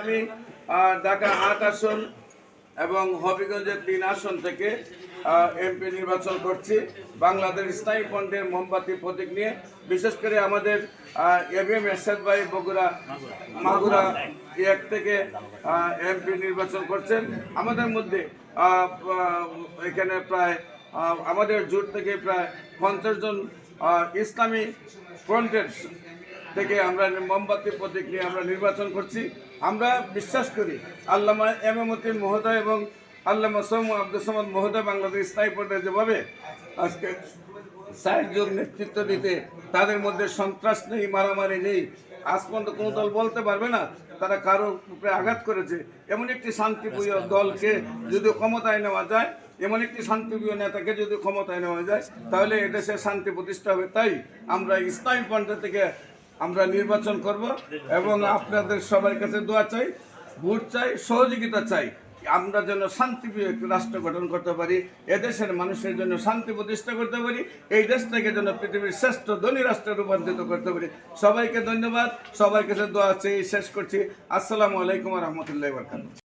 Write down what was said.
আমি ঢাকা আট আসন এবং হবিগঞ্জের তিন আসন থেকে এমপি নির্বাচন করছি। বাংলাদেশ ইসলামী ফ্রন্টের মোমবাতি প্রতীক নিয়ে, বিশেষ করে আমাদের এম এরশাদ ভাই বগুড়া, মাগুরা এক থেকে এমপি নির্বাচন করছেন। আমাদের মধ্যে এখানে প্রায় আমাদের জোট থেকে প্রায় পঞ্চাশ জন ইসলামী ফ্রন্টের থেকে আমরা মোমবাতি প্রতীক নিয়ে আমরা নির্বাচন করছি। আমরা বিশ্বাস করি আল্লামা এম এমামুদ্দিন মহোদয় এবং আল্লামা সৌম আব্দুল সামাদ মহোদয় বাংলাদেশ স্থায়ী পর্যায়ে যেভাবে আজকে জন নেতৃত্ব দিতে তাদের মধ্যে সন্ত্রাস নেই মারামারি নেই আজ পর্যন্ত কোনো দল বলতে পারবে না তারা কারও উপরে আঘাত করেছে। এমন একটি শান্তিপ্রিয় দলকে যদি ক্ষমতায় নেওয়া যায় এমন একটি শান্তিপ্রিয় নেতাকে যদি ক্ষমতায় নেওয়া যায় তাহলে এদেশে শান্তি প্রতিষ্ঠা হবে। তাই আমরা ইসলামী পন্থা থেকে আমরা নির্বাচন করব এবং আপনাদের সবার কাছে দোয়া চাই, ভোট চাই, সহযোগিতা চাই। আমরা যেন শান্তি রাষ্ট্র গঠন করতে পারি, এদেশের মানুষের জন্য শান্তি প্রতিষ্ঠা করতে পারি, এই দেশটাকে যেন পৃথিবীর শ্রেষ্ঠ ধনী রাষ্ট্রে রূপান্তরিত করতে পারি। সবাইকে ধন্যবাদ, সবার কাছে দোয়া চেয়ে শেষ করছি। আসসালামু আলাইকুম রহমতুল্লাহ বরকাত